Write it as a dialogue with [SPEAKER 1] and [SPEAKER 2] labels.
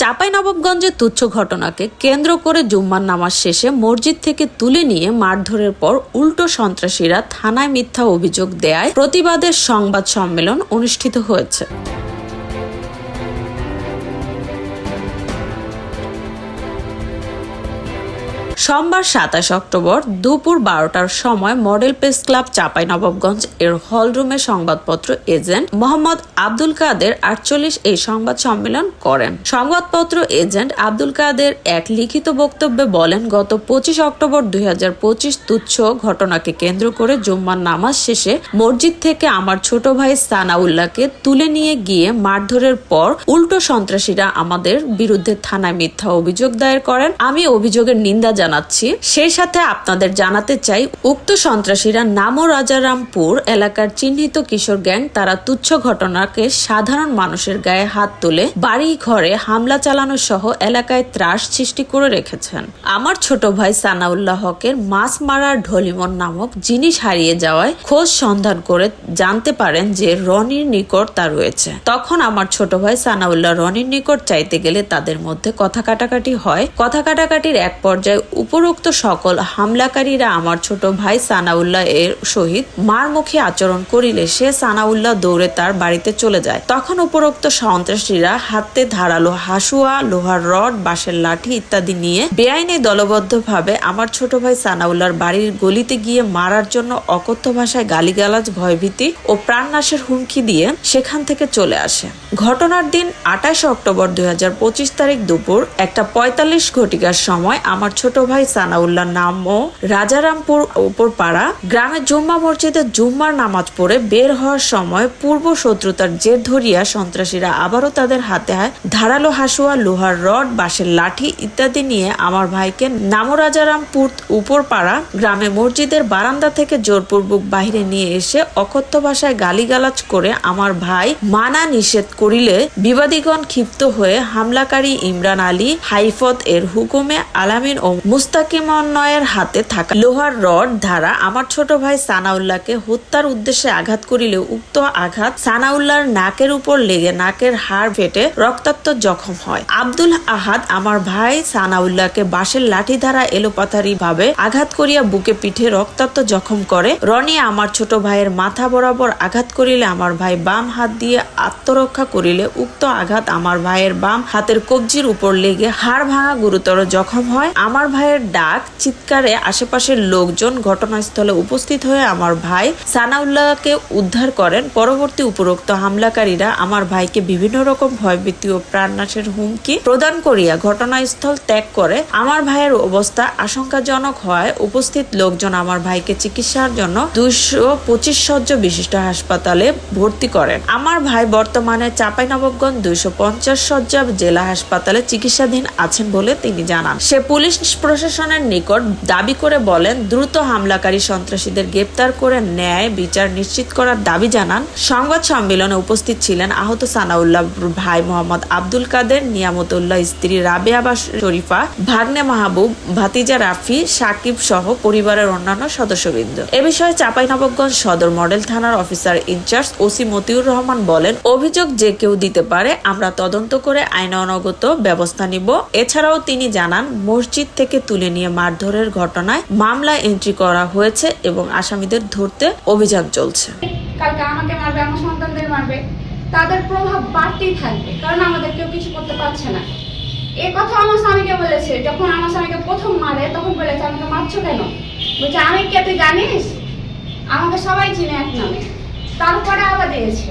[SPEAKER 1] চাপাই নবাবগঞ্জের তুচ্ছ ঘটনাকে কেন্দ্র করে জুম্মার নামাজ শেষে মসজিদ থেকে তুলে নিয়ে মারধরের পর উল্টো সন্ত্রাসীরা থানায় মিথ্যা অভিযোগ দেয় প্রতিবাদের সংবাদ সম্মেলন অনুষ্ঠিত হয়েছে। সোমবার সাতাশ অক্টোবর দুপুর বারোটার সময় model press club Chapai Nawabganj এর হলরুমে সংবাদপত্র এজেন্ট মোহাম্মদ আব্দুল কাদের আটচল্লিশ এই সংবাদ সম্মেলন করেন। সংবাদপত্র এজেন্ট আব্দুল কাদের এক লিখিত বক্তব্যে বলেন, গত পঁচিশ অক্টোবর দুই হাজার পঁচিশ তুচ্ছ ঘটনাকে কেন্দ্র করে জুম্মার নামাজ শেষে মসজিদ থেকে আমার ছোট ভাই সানাউল্লাহকে তুলে নিয়ে গিয়ে মারধরের পর উল্টো সন্ত্রাসীরা আমাদের বিরুদ্ধে থানায় মিথ্যা অভিযোগ দায়ের করেন। আমি অভিযোগের নিন্দা জানাচ্ছি, সেই সাথে আপনাদের জানাতে চাই, উক্ত সন্ত্রাসীরা নামো রাজারামপুর এলাকার চিহ্নিত কিশোর গ্যাং, তারা তুচ্ছ ঘটনাকে সাধারণ মানুষের গায়ে হাত তুলে বাড়ি ঘরে হামলা চালানো সহ এলাকায় ত্রাস সৃষ্টি করে রেখেছেন। আমার ছোট ভাই সানাউল্লাহ হকের মাছ মারার ঢলিমন নামক জিনিস হারিয়ে যাওয়ায় খোঁজ সন্ধান করে জানতে পারেন যে রনির নিকট তা রয়েছে। তখন আমার ছোট ভাই সানাউল্লাহ রনির নিকট চাইতে গেলে তাদের মধ্যে কথা কাটাকাটি হয়। কথা কাটাকাটির এক পর্যায়ে উপরোক্ত সকল হামলাকারীরা আমার ছোট ভাই সানাউল্লাহ এর সহিত মারমুখী আচরণ করিলে সে সানাউল্লাহ দৌড়ে তার বাড়িতে চলে যায়। তখন উপরোক্ত সন্ত্রাসীরা হাতে ধারালো হাসুয়া, লোহার রড, বাঁশের লাঠি ইত্যাদি নিয়ে বেআইনে দলবদ্ধভাবে আমার ছোট ভাই সানাউল্লাহর বাড়ির গলিতে গিয়ে মারার জন্য অকথ্য ভাষায় গালিগালাজ, ভয়ভীতি ও প্রাণনাশের হুমকি দিয়ে সেখান থেকে চলে আসে। ঘটনার দিন আঠাশ অক্টোবর দুই হাজার পঁচিশ তারিখ দুপুর একটা পঁয়তাল্লিশ ঘটিকার সময় আমার ছোট ভাই সানাউল্লাহ নাম ও রাজারামপুর উপরপাড়া গ্রামের জুম্মা মসজিদে জুম্মার নামাজ পড়ে বের হওয়ার সময় পূর্ব শত্রুতার জের ধরিয়া সন্ত্রাসীরা আবারও তাদের হাতে হায় ধারালো হাসুয়া, লোহার রড, বাঁশের লাঠি ইত্যাদি নিয়ে আমার ভাইকে নামরাজারামপুর উপরপাড়া গ্রামে মসজিদের বারান্দা থেকে জোরপূর্বক বাহিরে নিয়ে এসে অকথ্য ভাষায় গালিগালাজ করে আমার ভাই মানা নিষেধ করিলে বিবাদীগণ ক্ষিপ্ত হয়ে হামলাকারী ইমরান আলী হাইফত এর হুকুমে আলামিন ও মুস্তাকিমন্নয়ের হাতে থাকা লোহার রড দ্বারা আমার ছোট ভাই সানাউল্লাহকে হত্যার উদ্দেশ্যে আঘাত করিলে উক্ত আঘাত সানাউল্লাহর নাকের উপর লেগে নাকের হাড় ফেটে রক্তাক্ত জখম হয়। আব্দুল আহাদ আমার ভাই সানাউল্লাহকে বাঁশের লাঠি দ্বারা এলোপাথারি ভাবে আঘাত করিয়া বুকে পিঠে রক্তাক্ত জখম করে। রনি আমার ছোট ভাইয়ের মাথা বরাবর আঘাত করিলে আমার ভাই বাম হাত দিয়ে আত্মরক্ষা করিলে উক্ত আঘাত আমার ভাইয়ের বাম হাতের কবজির উপর লেগে হাড় ভাঙা গুরুতর জখম হয়। আমার ভাইয়ের ডাক চিৎকারে আশেপাশের লোকজন ঘটনাস্থলে উপস্থিত হয়ে আমার ভাই সানাউল্লাহকে উদ্ধার করেন। পরবর্তী উপরোক্ত হামলাকারীরা আমার ভাইকে বিভিন্ন রকম ভয়ভীতি ও প্রাণনাশের হুমকি প্রদান করিয়া ঘটনাস্থল ত্যাগ করে আমার ভাইয়ের অবস্থা আশঙ্কাজনক হওয়ায় উপস্থিত লোকজন আমার ভাইকে চিকিৎসার জন্য দুইশো পঁচিশ সজ্জ বিশিষ্ট হাসপাতালে ভর্তি করেন। আমার ভাই বর্তমানে চাঁপাইনবাবগঞ্জ দুইশো পঞ্চাশ সজ্জা জেলা হাসপাতালে চিকিৎসাধীন আছেন বলে তিনি জানান। সে পুলিশ প্রশাসনের নিকট দাবি করে বলেন, দ্রুত হামলাকারী সন্ত্রাসীদের গ্রেপ্তার করে ন্যায় বিচার নিশ্চিত করার দাবি জানান। সংবাদ সম্মেলনে উপস্থিত ছিলেন আহত সানাউল্লাহ ভাই মোহাম্মদ আব্দুল কাদের, নিয়ামতুল্লাহ স্ত্রী রাবেয়া বা শরীফা, ভাগ্নে মাহবুব, ভাতিজা রাফি, সাকিব সহ পরিবারের অন্যান্য সদস্যবৃন্দ। এ বিষয়ে চাঁপাইনবাবগঞ্জ সদর মডেল থানার officer in charge OC Motiur Rahman বলেন, অভিযোগ যে কেউ দিতে পারে, আমরা তদন্ত করে আইনানুগত ব্যবস্থা নিব। এছাড়াও তিনি জানান, মসজিদ থেকে তুলে নিয়ে মারধরের ঘটনায় মামলা এন্ট্রি করা হয়েছে এবং আসামিদের ধরতে অভিযান চলছে।
[SPEAKER 2] কালকে আমাকে মারবে, আমার সন্তানদের মারবে, তাদের প্রভাব বাড়তেই থাকবে, কারণ আমাদের কেউ কিছু করতে পারছে না। এ কথা আমার স্বামীকে বলেছে, যখন আমার স্বামীকে প্রথম মারে, তখন বলেছে, আমাকে মারছো কেন? বলছে, আমি কে, তুই জানিস? আমাকে সবাই চিনে এক নামে। তারপরে আবার দিয়েছে।